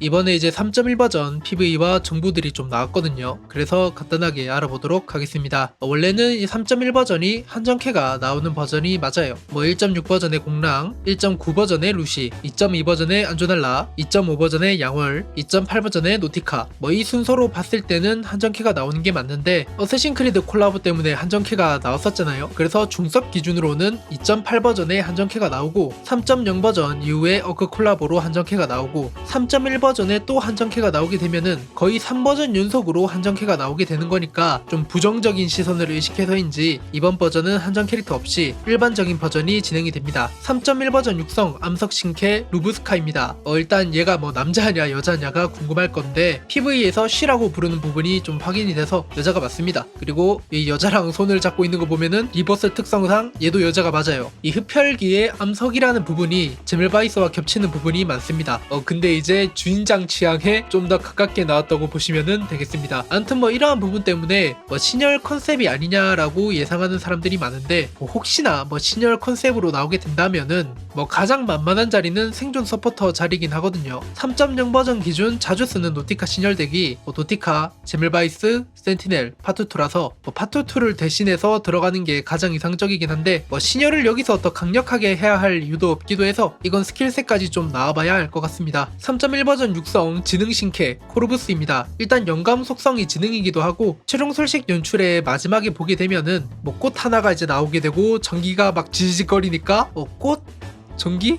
이번에 이제 3.1 버전 PV와 정보들이 좀 나왔거든요. 그래서 간단하게 알아보도록 하겠습니다. 어, 원래는 이 3.1 버전이 한정캐가 나오는 버전이 맞아요. 뭐 1.6 버전의 공랑, 1.9 버전의 루시, 2.2 버전의 안조날라, 2.5 버전의 양월, 2.8 버전의 노티카. 뭐 이 순서로 봤을 때는 한정캐가 나오는 게 맞는데 어쌔신 크리드 콜라보 때문에 한정캐가 나왔었잖아요. 그래서 중섭 기준으로는 2.8 버전의 한정캐가 나오고 3.0 버전 이후에 어크 콜라보로 한정캐가 나오고 3.1 버전 에 또 한정캐가 나오게 되면은 거의 3버전 연속으로 한정캐가 나오게 되는 거니까 좀 부정적인 시선을 의식해서인지 이번 버전은 한정 캐릭터 없이 일반적인 버전이 진행이 됩니다. 3.1 버전 육성 암석 신캐 루브스카입니다. 어, 일단 얘가 뭐 남자냐 여자냐가 궁금할 건데 PV에서 쉬라고 부르는 부분이 좀 확인이 돼서 여자가 맞습니다. 그리고 이 여자랑 손을 잡고 있는 거 보면은 리버스 특성상 얘도 여자가 맞아요. 이 흡혈기의 암석이라는 부분이 제멜바이스와 겹치는 부분이 많습니다. 어 근데 이제 주인 장 취향에 좀 더 가깝게 나왔다고 보시면 되겠습니다. 아무튼 뭐 이러한 부분 때문에 뭐 신열 컨셉이 아니냐라고 예상하는 사람들이 많은데 뭐 혹시나 뭐 신열 컨셉으로 나오게 된다면은 뭐 가장 만만한 자리는 생존 서포터 자리긴 하거든요. 3.0 버전 기준 자주 쓰는 노티카 신열 덱이 뭐 노티카, 제멜바이스, 센티넬, 파투2라서 뭐 파투2를 대신해서 들어가는 게 가장 이상적이긴 한데 뭐 신열을 여기서 더 강력하게 해야 할 이유도 없기도 해서 이건 스킬셋까지 좀 나와봐야 할 것 같습니다. 3.1 버전 육성 지능 신캐 코르부스입니다. 일단 영감 속성이 지능이기도 하고 최종 솔식 연출의 마지막에 보게 되면은 뭐 꽃 하나가 이제 나오게 되고 전기가 막 지지직거리니까 어 꽃? 전기?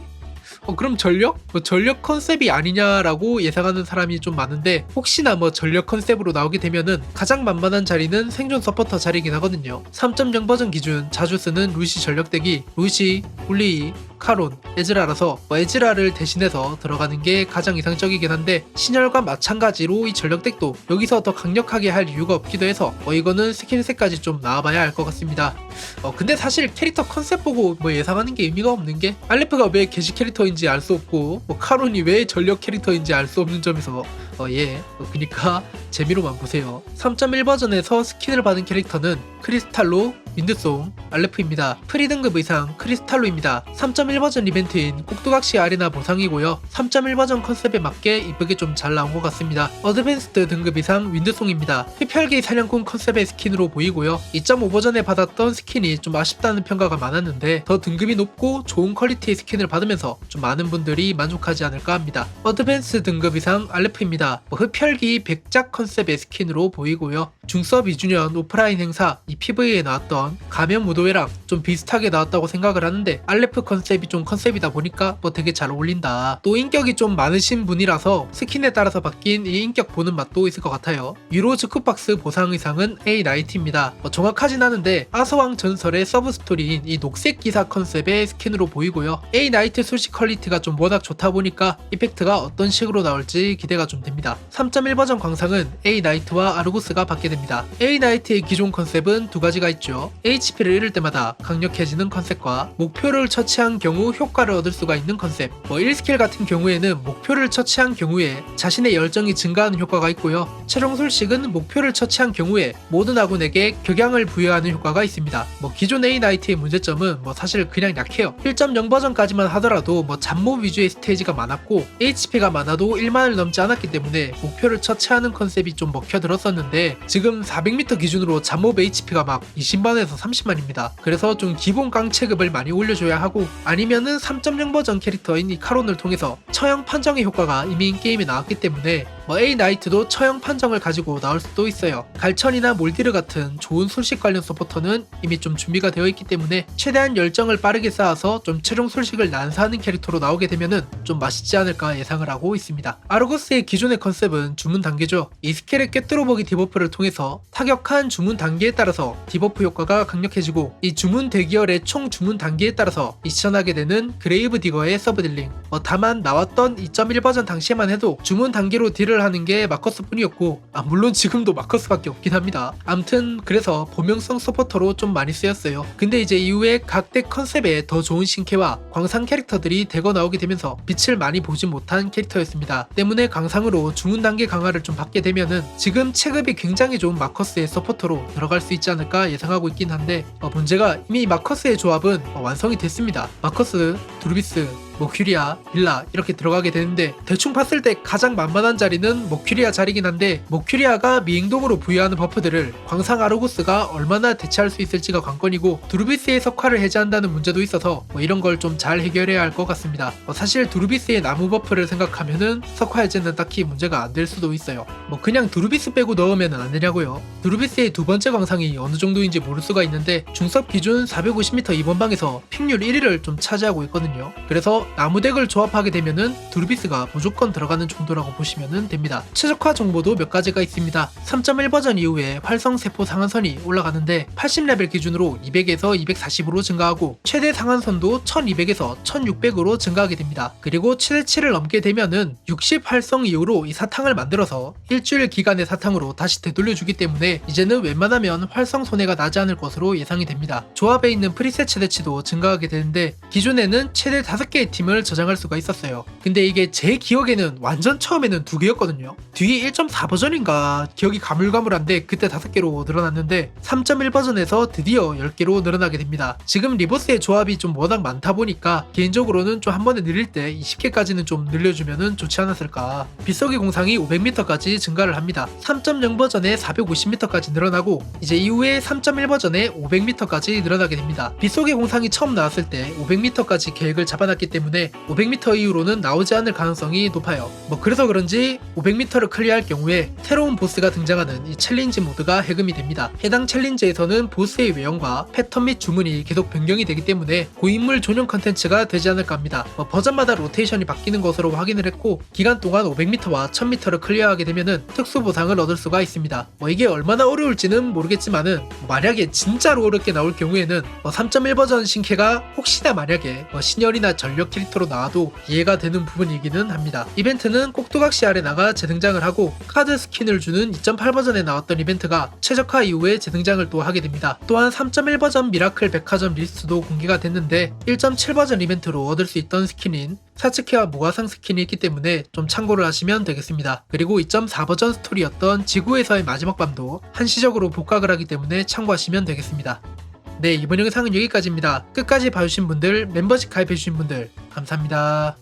어, 그럼 전력? 뭐 전력 컨셉이 아니냐라고 예상하는 사람이 좀 많은데 혹시나 뭐 전력 컨셉으로 나오게 되면은 가장 만만한 자리는 생존 서포터 자리긴 하거든요. 3.0 버전 기준 자주 쓰는 루시 전력덱이 루시, 훌리, 카론, 에즈라라서 뭐 에즈라를 대신해서 들어가는 게 가장 이상적이긴 한데 신열과 마찬가지로 이 전력덱도 여기서 더 강력하게 할 이유가 없기도 해서 뭐 이거는 스킬셋까지 좀 나와봐야 할것 같습니다. 어 근데 사실 캐릭터 컨셉 보고 뭐 예상하는 게 의미가 없는 게 알레프가 왜 게시 캐릭터인지 알 수 없고 뭐 카론이 왜 전력 캐릭터인지 알 수 없는 점에서 어 예 어, 그니까 재미로만 보세요 3.1 버전에서 스킨을 받은 캐릭터는 크리스탈로 윈드송 알레프입니다. 프리 등급 이상 크리스탈로입니다. 3.1 버전 이벤트인 꼭두각시 아레나 보상이고요. 3.1 버전 컨셉에 맞게 이쁘게 좀 잘 나온 것 같습니다. 어드밴스드 등급 이상 윈드송입니다. 흡혈기 사냥꾼 컨셉의 스킨으로 보이고요. 2.5 버전에 받았던 스킨이 좀 아쉽다는 평가가 많았는데 더 등급이 높고 좋은 퀄리티의 스킨을 받으면서 좀 많은 분들이 만족하지 않을까 합니다. 어드밴스 등급 이상 알레프입니다. 뭐 흡혈기 백작 컨셉의 스킨으로 보이고요 중섭 2주년 오프라인 행사 이 PV에 나왔던 가면 무도회랑 좀 비슷하게 나왔다고 생각을 하는데 알레프 컨셉이 좀 컨셉이다 보니까 뭐 되게 잘 어울린다. 또 인격이 좀 많으신 분이라서 스킨에 따라서 바뀐 이 인격 보는 맛도 있을 것 같아요. 유로 즈 쿠박스 보상 의상은 A 나이트입니다. 뭐 정확하진 않은데 아서왕 전설의 서브 스토리인 이 녹색 기사 컨셉의 스킨으로 보이고요. A 나이트 소식 퀄리티가 좀 워낙 좋다 보니까 이펙트가 어떤 식으로 나올지 기대가 좀 됩니다. 3.1 버전 광상은 A 나이트와 아르고스가 받게 됩니다. A 나이트의 기존 컨셉은 두 가지가 있죠. HP를 잃을 때마다 강력해지는 컨셉과 목표를 처치한 경우 효과를 얻을 수가 있는 컨셉. 뭐 1스킬 같은 경우에는 목표를 처치한 경우에 자신의 열정이 증가하는 효과가 있고요. 최종 솔식은 목표를 처치한 경우에 모든 아군에게 격양을 부여하는 효과가 있습니다. 뭐 기존 A 나이트의 문제점은 뭐 사실 그냥 약해요. 1.0 버전까지만 하더라도 뭐 잡몹 위주의 스테이지가 많았고 HP가 많아도 1만을 넘지 않았기 때문에 목표를 처치하는 컨셉이 좀 먹혀들었었는데 지금 400m 기준으로 잡몹 HP가 막 20만에서 30만입니다. 그래서 좀 기본 깡 체급을 많이 올려줘야 하고 아니면은 3.0 버전 캐릭터인 이 카론을 통해서 처형 판정의 효과가 이미 인게임에 나왔기 때문에 뭐 A 나이트도 처형 판정을 가지고 나올 수도 있어요. 갈천이나 몰디르 같은 좋은 술식 관련 서포터는 이미 좀 준비가 되어 있기 때문에 최대한 열정을 빠르게 쌓아서 좀 최종 술식을 난사하는 캐릭터로 나오게 되면은 좀 맛있지 않을까 예상을 하고 있습니다. 아르고스의 기존의 컨셉은 주문 단계죠. 이 스킬의 꿰뚫어보기 디버프를 통해서 타격한 주문 단계에 따라서 디버프 효과가 강력해지고 이 주문 대기열의 총 주문 단계에 따라서 미션하게 되는 그레이브 디거의 서브 딜링. 어, 다만 나왔던 2.1 버전 당시에만 해도 주문 단계로 딜을 하는 게 마커스 뿐이었고 아 물론 지금도 마커스밖에 없긴 합니다. 암튼 그래서 범용성 서포터로 좀 많이 쓰였어요. 근데 이제 이후에 각 덱 컨셉에 더 좋은 신캐와 광상 캐릭터들이 대거 나오게 되면서 빛을 많이 보지 못한 캐릭터였습니다. 때문에 강상으로 주문 단계 강화를 좀 받게 되면은 지금 체급이 굉장히 좋은 마커스의 서포터로 들어갈 수 있지 않을까 예상하고 있긴 한데 어, 문제가 이미 마커스의 조합은 어, 완성이 됐습니다. 마커스, 두루비스, 뭐 큐리아, 빌라 이렇게 들어가게 되는데 대충 봤을 때 가장 만만한 자리는 뭐 큐리아 자리긴 한데 뭐 큐리아가 미행동으로 부여하는 버프들을 광상 아르고스가 얼마나 대체할 수 있을지가 관건이고 두루비스의 석화를 해제한다는 문제도 있어서 뭐 이런 걸 좀 잘 해결해야 할 것 같습니다. 뭐 사실 두루비스의 나무 버프를 생각하면은 석화 해제는 딱히 문제가 안 될 수도 있어요. 뭐 그냥 두루비스 빼고 넣으면 안 되냐고요. 두루비스의 두 번째 광상이 어느 정도인지 모를 수가 있는데 중섭 기준 450m 2번 방에서 픽률 1위를 좀 차지하고 있거든요. 그래서 나무덱을 조합하게 되면은 두루비스가 무조건 들어가는 정도라고 보시면 됩니다. 최적화 정보도 몇 가지가 있습니다. 3.1 버전 이후에 활성 세포 상한선이 올라가는데 80레벨 기준으로 200에서 240으로 증가하고 최대 상한선도 1200에서 1600으로 증가하게 됩니다. 그리고 최대치를 넘게 되면은 60 활성 이후로 이 사탕을 만들어서 일주일 기간의 사탕으로 다시 되돌려주기 때문에 이제는 웬만하면 활성 손해가 나지 않을 것으로 예상이 됩니다. 조합에 있는 프리셋 최대치도 증가하게 되는데 기존에는 최대 5개의 팀을 저장할 수가 있었어요. 근데 이게 제 기억에는 완전 처음에는 2개였거든요. 뒤에 1.4 버전인가 기억이 가물가물한데 그때 5개로 늘어났는데 3.1 버전에서 드디어 10개로 늘어나게 됩니다. 지금 리버스의 조합이 좀 워낙 많다 보니까 개인적으로는 좀 한 번에 늘릴 때 20개까지는 좀 늘려주면 좋지 않았을까. 빗속의 공상이 500m까지 증가를 합니다. 3.0 버전에 450m까지 늘어나고 이제 이후에 3.1 버전에 500m까지 늘어나게 됩니다. 빗속의 공상이 처음 나왔을 때 500m까지 계획을 잡아놨기 때문에 500m 이후로는 나오지 않을 가능성이 높아요. 뭐 그래서 그런지 500m를 클리어할 경우에 새로운 보스가 등장하는 이 챌린지 모드가 해금이 됩니다. 해당 챌린지에서는 보스의 외형과 패턴 및 주문이 계속 변경이 되기 때문에 고인물 전용 컨텐츠가 되지 않을까 합니다. 뭐 버전마다 로테이션이 바뀌는 것으로 확인을 했고 기간 동안 500m와 1000m를 클리어하게 되면은 특수 보상을 얻을 수가 있습니다. 뭐 이게 얼마나 어려울지는 모르겠지만은 만약에 진짜로 어렵게 나올 경우에는 뭐 3.1 버전 신캐가 혹시나 만약에 뭐 신혈이나 전력 캐릭터로 나와도 이해가 되는 부분이기는 합니다. 이벤트는 꼭두각시 아레나가 재등장을 하고 카드 스킨을 주는 2.8 버전에 나왔던 이벤트가 최적화 이후에 재등장을 또 하게 됩니다. 또한 3.1 버전 미라클 백화점 리스트도 공개가 됐는데 1.7 버전 이벤트로 얻을 수 있던 스킨인 사츠키와 무화상 스킨이 있기 때문에 좀 참고를 하시면 되겠습니다. 그리고 2.4 버전 스토리였던 지구에서의 마지막 밤도 한시적으로 복각을 하기 때문에 참고하시면 되겠습니다. 네, 이번 영상은 여기까지입니다. 끝까지 봐주신 분들, 멤버십 가입해주신 분들, 감사합니다.